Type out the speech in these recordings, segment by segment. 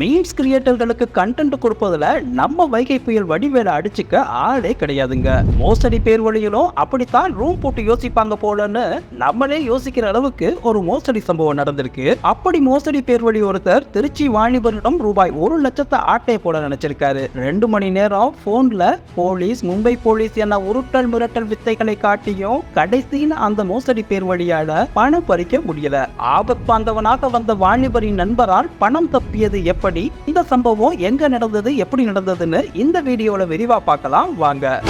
Memes கிரியேட்டர்களுக்கு content கொடுப்பதுல நம்ம வைகை புயல் வடிவேல அடிச்சுக்க ஆளே கிடையாதுங்க. மோசடி பேர் வழியிலும் அப்படித்தான் ரூம் போட்டு யோசிப்பாங்க போலன்னு நம்மளே யோசிக்கிற அளவுக்கு ஒரு மோசடி சம்பவம் நடந்திருக்கு. அப்படி மோசடி பேர் வழி ஒருத்தர் திருச்சி வாலிபரிடம் ரூபாய் ஒரு லட்சத்தை ஆட்டை போட நினைச்சிருக்காரு. ரெண்டு மணி நேரம் போன்ல போலீஸ் மும்பை போலீஸ் என உருட்டல் மிரட்டல் வித்தைகளை காட்டியும் கடைசியில் அந்த மோசடி பேர் வழியால பணம் பறிக்க முடியல. ஆபத்தாந்தவனாக வந்த வாலிபரின் நண்பரால் பணம் தப்பியது எப்படி இந்த சம்பவம் எங்க நடந்தது எப்படி நடந்ததுன்னு இந்த வீடியோல விரிவா பார்க்கலாம் வாங்க.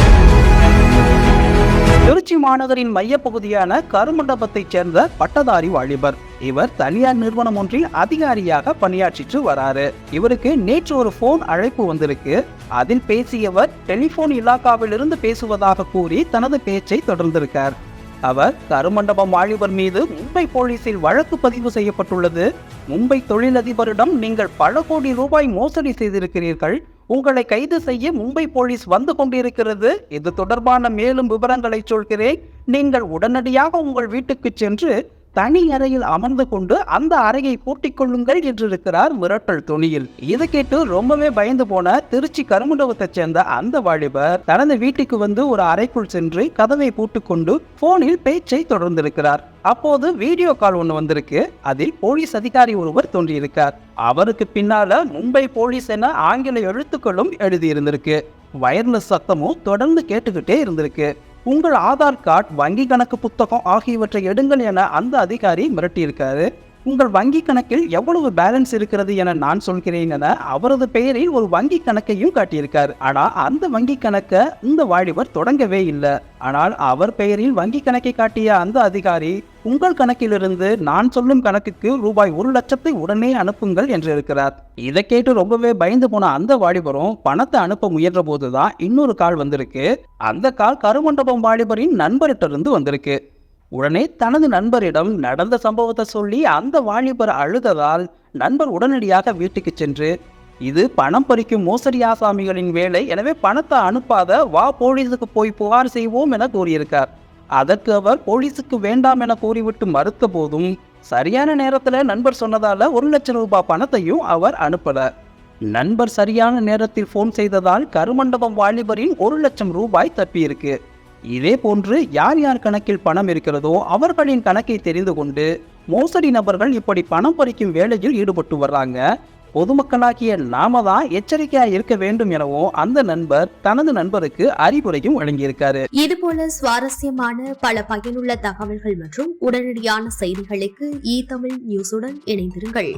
திருச்சி மாநகரின் மையப்பகுதியான கருமண்டபத்தைச் சேர்ந்த பட்டதாரி வாலிபர். இவர் தனியார் நிறுவனம் ஒன்றில் அதிகாரியாக பணியாற்றிட்டு வராரு. இவருக்கு நேற்று ஒரு போன் அழைப்பு வந்திருக்கு. அதில் பேசியவர் டெலிபோன் இலாக்காவிலிருந்து பேசுவதாக கூறி தனது பேச்சை தொடர்ந்திருக்கார். அவர் கருமண்டபம் வாலிபர் மீது மும்பை போலீசில் வழக்கு பதிவு செய்யப்பட்டுள்ளது. மும்பை தொழிலதிபரிடம் நீங்கள் பல கோடி ரூபாய் மோசடி செய்திருக்கிறீர்கள். உங்களை கைது செய்ய மும்பை போலீஸ் வந்து கொண்டிருக்கிறது. இது தொடர்பான மேலும் விவரங்களை சொல்கிறேன். நீங்கள் உடனடியாக உங்கள் வீட்டுக்கு சென்று தனி அறையில் அமர்ந்து கொண்டு அந்த அறையை பூட்டிக் கொள்ளுங்கள் என்று இருக்கிறார் மிரட்டல் துணியில். இதை கேட்டு ரொம்பவே பயந்து போன திருச்சி கருமண்டபத்தை சேர்ந்த அந்த வாலிபர் தனது வீட்டுக்கு வந்து ஒரு அறைக்குள் சென்று கதவை பூட்டுக்கொண்டு போனில் பேச்சை தொடர்ந்திருக்கிறார். அப்போது வீடியோ கால் ஒன்று வந்திருக்கு. அதில் போலீஸ் அதிகாரி ஒருவர் தோன்றியிருக்கார். அவருக்கு பின்னால மும்பை போலீஸ் என ஆங்கில எழுத்துக்களும் எழுதியிருந்திருக்கு. வயர்லெஸ் சத்தமும் தொடர்ந்து கேட்டுக்கிட்டே இருந்திருக்கு. உங்கள் ஆதார் கார்டு வங்கி கணக்கு புத்தகம் ஆகியவற்றை எடுங்கள் என அந்த அதிகாரி மிரட்டியிருக்காரு. உங்கள் வங்கி கணக்கில் எவ்வளவு பேலன்ஸ் இருக்கிறது என நான் சொல்கிறேன் என அவரது பெயரில் ஒரு வங்கி கணக்கையும் காட்டியிருக்கார். ஆனால் அந்த வங்கி கணக்கை இந்த வாலிபர் தொடங்கவே இல்லை. ஆனால் அவர் பெயரில் வங்கி கணக்கை காட்டிய அந்த அதிகாரி உங்கள் கணக்கிலிருந்து நான் சொல்லும் கணக்குக்கு ரூபாய் ஒரு லட்சத்தை உடனே அனுப்புங்கள் என்று இருக்கிறார். இதை கேட்டு ரொம்பவே பயந்து போன அந்த வாலிபரும் பணத்தை அனுப்ப முயன்ற போதுதான் இன்னொரு கால் வந்திருக்கு. அந்த கால் கருமண்டபம் வாலிபரின் நண்பர்கிட்ட இருந்து வந்திருக்கு. உடனே தனது நண்பரிடம் நடந்த சம்பவத்தை சொல்லி அந்த வாலிபர் அழுததால் நண்பர் உடனடியாக வீட்டுக்கு சென்று இது பணம் பறிக்கும் மோசடி ஆசாமிகளின் வேலை. எனவே பணத்தை அனுப்பாத வா போலீஸுக்கு போய் புகார் செய்வோம் என கூறியிருக்கார். அதற்கு அவர் போலீஸுக்கு வேண்டாம் என கூறிவிட்டு மறுத்த போதும் சரியான நேரத்தில் நண்பர் சொன்னதால ஒரு லட்சம் ரூபாய் பணத்தையும் அவர் அனுப்பல. நண்பர் சரியான நேரத்தில் ஃபோன் செய்ததால் கருமண்டபம் வாலிபரின் ஒரு லட்சம் ரூபாய் தப்பியிருக்கு. இதே போன்று யார் யார் கணக்கில் பணம் இருக்கிறதோ அவர்களின் கணக்கை தெரிந்து கொண்டு மோசடி நபர்கள் இப்படி பணம் பறிக்கும் வேலையில் ஈடுபட்டு வர்றாங்க. பொதுமக்களாகிய நாம தான் எச்சரிக்கையா இருக்க வேண்டும் எனவும் அந்த நண்பர் தனது நண்பருக்கு அறிவுரையும் வழங்கியிருக்காரு. இதுபோல சுவாரஸ்யமான பல பயனுள்ள தகவல்கள் மற்றும் உடனடியான செய்திகளுக்கு இ தமிழ் நியூஸுடன் இணைந்திருங்கள்.